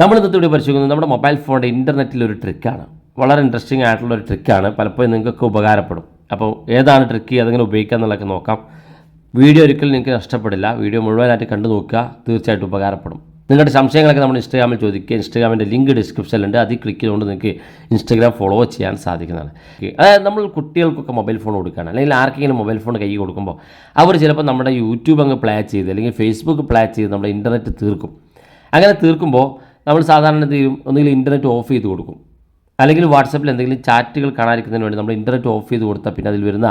നമ്മൾ ഇന്നത്തെ ഇവിടെ പരിശോധിക്കുന്നത് നമ്മുടെ മൊബൈൽ ഫോണിന്റെ ഇന്റർനെറ്റിൽ ഒരു ട്രിക്കാണ് വളരെ ഇൻട്രസ്റ്റിംഗ് ആയിട്ടുള്ള ഒരു ട്രിക്കാണ് പലപ്പോഴും നിങ്ങൾക്ക് ഉപകാരപ്പെടും. അപ്പോൾ ഏതാണ് ട്രിക്ക് അതെങ്ങനെ ഉപയോഗിക്കുക എന്നുള്ളതൊക്കെ നോക്കാം. വീഡിയോ ഒരിക്കലും നിങ്ങൾക്ക് നഷ്ടപ്പെടില്ല. വീഡിയോ മുഴുവനായിട്ട് കണ്ടു നോക്കുക. തീർച്ചയായിട്ടും ഉപകാരപ്പെടും. നിങ്ങളുടെ സംശയങ്ങളൊക്കെ നമ്മൾ ഇൻസ്റ്റാഗ്രാമിൽ ചോദിക്കുക. ഇൻസ്റ്റാഗ്രാമിന്റെ ലിങ്ക് ഡിസ്ക്രിപ്ഷനിലുണ്ട്. അതിൽ ക്ലിക്ക് ചെയ്തുകൊണ്ട് നിങ്ങൾക്ക് ഇൻസ്റ്റാഗ്രാം ഫോളോ ചെയ്യാൻ സാധിക്കുന്നതാണ്. അതായത് നമ്മൾ കുട്ടികൾക്കൊക്കെ മൊബൈൽ ഫോൺ കൊടുക്കുകയാണ്. അല്ലെങ്കിൽ ആർക്കെങ്കിലും മൊബൈൽ ഫോൺ കൈ കൊടുക്കുമ്പോൾ അവർ ചിലപ്പോൾ നമ്മുടെ യൂട്യൂബ് അങ്ങ് പ്ലേ ചെയ്ത് അല്ലെങ്കിൽ ഫേസ്ബുക്ക് പ്ലേ ചെയ്ത് നമ്മുടെ ഇന്റർനെറ്റ് തീർക്കും. അങ്ങനെ തീർക്കുമ്പോൾ നമ്മൾ സാധാരണ ചെയ്യും ഒന്നുകിൽ ഇന്റർനെറ്റ് ഓഫ് ചെയ്ത് കൊടുക്കും. അല്ലെങ്കിൽ വാട്സപ്പിൽ എന്തെങ്കിലും ചാറ്റുകൾ കാണാതിരിക്കുന്നതിന് വേണ്ടി നമ്മൾ ഇന്റർനെറ്റ് ഓഫ് ചെയ്ത് കൊടുത്താൽ പിന്നെ അതിൽ വരുന്ന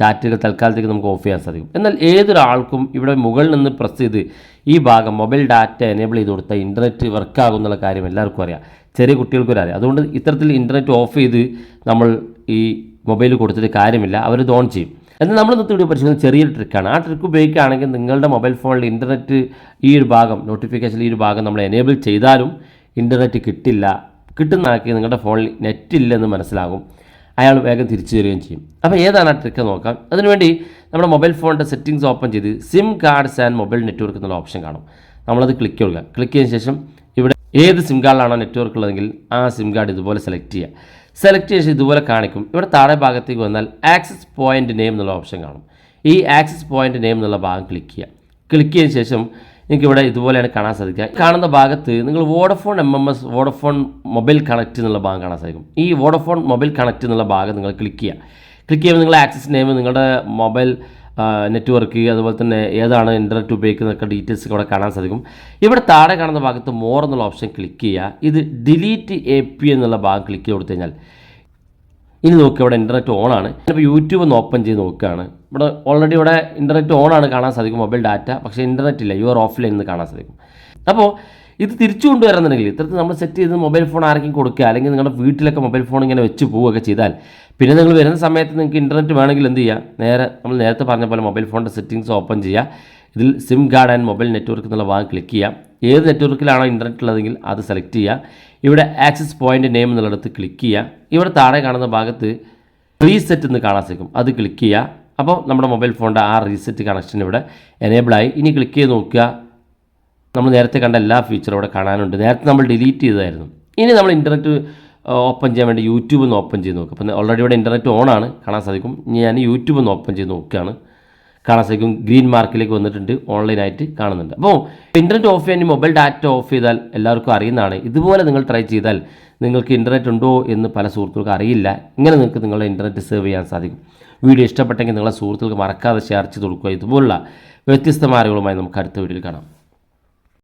ചാറ്റുകൾ തൽക്കാലത്തേക്ക് നമുക്ക് ഓഫ് ചെയ്യാൻ സാധിക്കും. എന്നാൽ ഏതൊരാൾക്കും ഇവിടെ മുകളിൽ നിന്ന് പ്രസ് ചെയ്ത് ഈ ഭാഗം മൊബൈൽ ഡാറ്റ എനേബിൾ ചെയ്ത് കൊടുത്താൽ ഇന്റർനെറ്റ് വർക്കാകും എന്നുള്ള കാര്യം എല്ലാവർക്കും അറിയാം. ചെറിയ കുട്ടികൾക്കും അറിയാം. അതുകൊണ്ട് ഇത്തരത്തിൽ ഇന്റർനെറ്റ് ഓഫ് ചെയ്ത് നമ്മൾ ഈ മൊബൈൽ കൊടുത്തിട്ട് കാര്യമില്ല. അവരിത് ഓൺ ചെയ്യും. എന്നാൽ നമ്മൾ ഇന്നത്തെ വീഡിയോ പരിശോധിക്കുന്ന ചെറിയൊരു ട്രിക്കാണ് ആ ട്രിക്ക് ഉപയോഗിക്കുകയാണെങ്കിൽ നിങ്ങളുടെ മൊബൈൽ ഫോണിൽ ഇന്റർനെറ്റ് ഈ ഒരു ഭാഗം നോട്ടിഫിക്കേഷൻ ഈ ഒരു ഭാഗം നമ്മൾ എനേബിൾ ചെയ്താലും ഇന്റർനെറ്റ് കിട്ടില്ല. കിട്ടുന്നതാക്കി നിങ്ങളുടെ ഫോണിൽ നെറ്റ് ഇല്ലെന്ന് മനസ്സിലാകും. അയാൾ വേഗം തിരിച്ചു തരികയും ചെയ്യും. അപ്പോൾ ഏതാണ് ആ ട്രിക്ക് നോക്കാം. അതിനുവേണ്ടി നമ്മുടെ മൊബൈൽ ഫോണിന്റെ സെറ്റിംഗ്സ് ഓപ്പൺ ചെയ്ത് SIM cards and mobile network എന്നുള്ള ഓപ്ഷൻ കാണും. നമ്മളത് ക്ലിക്ക് ചെയ്യുക. ക്ലിക്ക് ചെയ്തതിന് ശേഷം ഏത് സിം കാർഡിലാണോ നെറ്റ്വർക്ക് ഉള്ളതെങ്കിൽ ആ സിം കാർഡ് ഇതുപോലെ സെലക്ട് ചെയ്യുക സെലക്ട് ചെയ്ത് ഇതുപോലെ കാണിക്കും. ഇവിടെ താഴെ ഭാഗത്തേക്ക് വന്നാൽ ആക്സസ് പോയിന്റ് നെയിം എന്നുള്ള ഓപ്ഷൻ കാണും. ഈ ആക്സസ് പോയിന്റ് നെയിം എന്നുള്ള ഭാഗം ക്ലിക്ക് ചെയ്യുക ക്ലിക്ക് ചെയ്തതിന് ശേഷം നിങ്ങൾക്ക് ഇവിടെ ഇതുപോലെയാണ് കാണാൻ സാധിക്കുക. കാണുന്ന ഭാഗത്ത് നിങ്ങൾ Vodafone M M S Vodafone mobile connect എന്നുള്ള ഭാഗം കാണാൻ സാധിക്കും. ഈ വോഡഫോൺ മൊബൈൽ കണക്റ്റ് എന്നുള്ള ഭാഗം നിങ്ങൾ ക്ലിക്ക് ചെയ്യുക ക്ലിക്ക് ചെയ്യുമ്പോൾ നിങ്ങൾ ആക്സസ് നെയിം നിങ്ങളുടെ മൊബൈൽ നെറ്റ്വർക്ക് അതുപോലെ തന്നെ ഏതാണ് ഇന്റർനെറ്റ് ഉപയോഗിക്കുന്നതൊക്കെ ഡീറ്റെയിൽസ് ഇവിടെ കാണാൻ സാധിക്കും. ഇവിടെ താഴെ കാണുന്ന ഭാഗത്ത് മോർ എന്നുള്ള ഓപ്ഷൻ ക്ലിക്ക് ചെയ്യുക. ഇത് ഡിലീറ്റ് എ പി എന്നുള്ള ഭാഗം ക്ലിക്ക് ചെയ്ത് കൊടുത്തു കഴിഞ്ഞാൽ ഇനി നോക്കുക ഇവിടെ ഇന്റർനെറ്റ് ഓൺ ആണ്. ഇപ്പോൾ യൂട്യൂബ് ഒന്ന് ഓപ്പൺ ചെയ്ത് നോക്കുകയാണ്. ഇവിടെ ഓൾറെഡി ഇവിടെ ഇന്റർനെറ്റ് ഓൺ ആണ് കാണാൻ സാധിക്കും മൊബൈൽ ഡാറ്റ പക്ഷേ ഇന്റർനെറ്റ് ഇല്ല യു ആർ ഓഫ്ലൈൻ എന്ന് കാണാൻ സാധിക്കും. അപ്പോൾ ഇത് തിരിച്ചു കൊണ്ടുവരുന്നുണ്ടെങ്കിൽ ഇത്തരത്തിൽ നമ്മൾ സെറ്റ് ചെയ്ത് മൊബൈൽ ഫോൺ ആർക്കും കൊടുക്കുക അല്ലെങ്കിൽ നിങ്ങളുടെ വീട്ടിലൊക്കെ മൊബൈൽ ഫോൺ ഇങ്ങനെ വെച്ച് പോവുകയൊക്കെ ചെയ്താൽ പിന്നെ നിങ്ങൾ വരുന്ന സമയത്ത് നിങ്ങൾക്ക് ഇന്റർനെറ്റ് വേണമെങ്കിൽ എന്ത് ചെയ്യുക നേരെ നമ്മൾ നേരത്തെ പറഞ്ഞ പോലെ മൊബൈൽ ഫോണിന്റെ സെറ്റിങ്സ് ഓപ്പൺ ചെയ്യുക. ഇതിൽ SIM card and mobile network എന്നുള്ള ഭാഗം ക്ലിക്ക് ചെയ്യുക. ഏത് നെറ്റ്വർക്കിലാണോ ഇന്റർനെറ്റ് ഉള്ളതെങ്കിൽ അത് സെലക്ട് ചെയ്യുക. ഇവിടെ ആക്സസ് പോയിന്റ് നെയിം എന്നുള്ളിടത്ത് ക്ലിക്ക് ചെയ്യുക. ഇവിടെ താഴെ കാണുന്ന ഭാഗത്ത് റീസെറ്റ് എന്ന് കാണാൻ സാധിക്കും. അത് ക്ലിക്ക് ചെയ്യുക. അപ്പോൾ നമ്മുടെ മൊബൈൽ ഫോണിന്റെ ആ റീസെറ്റ് കണക്ഷൻ ഇവിടെ എനേബിളായി ഇനി ക്ലിക്ക് ചെയ്ത് നോക്കുക. നമ്മൾ നേരത്തെ കണ്ട എല്ലാ ഫീച്ചറും അവിടെ കാണാനുണ്ട്. നേരത്തെ നമ്മൾ ഡിലീറ്റ് ചെയ്തായിരുന്നു ഇനി നമ്മൾ ഇന്റർനെറ്റ് ഓപ്പൺ ചെയ്യാൻ വേണ്ടി യൂട്യൂബ് ഒന്ന് ഓപ്പൺ ചെയ്ത് നോക്കുക അപ്പം ഓൾറെഡി ഇവിടെ ഇന്റർനെറ്റ് ഓൺ ആണ്. കാണാൻ സാധിക്കും. ഇനി ഞാൻ യൂട്യൂബ് ഒന്ന് ഓപ്പൺ ചെയ്ത് നോക്കുകയാണ്. കാണാൻ സാധിക്കും. ഗ്രീൻ മാർക്കിലേക്ക് വന്നിട്ടുണ്ട്. ഓൺലൈനായിട്ട് കാണുന്നുണ്ട്. അപ്പോൾ ഇന്റർനെറ്റ് ഓഫ് ചെയ്യാൻ മൊബൈൽ ഡാറ്റ ഓഫ് ചെയ്താൽ എല്ലാവർക്കും അറിയുന്നതാണ്. ഇതുപോലെ നിങ്ങൾ ട്രൈ ചെയ്താൽ നിങ്ങൾക്ക് ഇന്റർനെറ്റ് ഉണ്ടോ എന്ന് പല സുഹൃത്തുക്കൾക്ക് അറിയില്ല. ഇങ്ങനെ നിങ്ങൾക്ക് നിങ്ങളുടെ ഇന്റർനെറ്റ് സേവ് ചെയ്യാൻ സാധിക്കും. വീഡിയോ ഇഷ്ടപ്പെട്ടെങ്കിൽ നിങ്ങളുടെ സുഹൃത്തുക്കൾക്ക് മറക്കാതെ ഷെയർ ചെയ്ത് കൊടുക്കുക. ഇതുപോലുള്ള വ്യത്യസ്തമായ നമുക്ക് അടുത്ത വീഡിയോയിൽ കാണാം.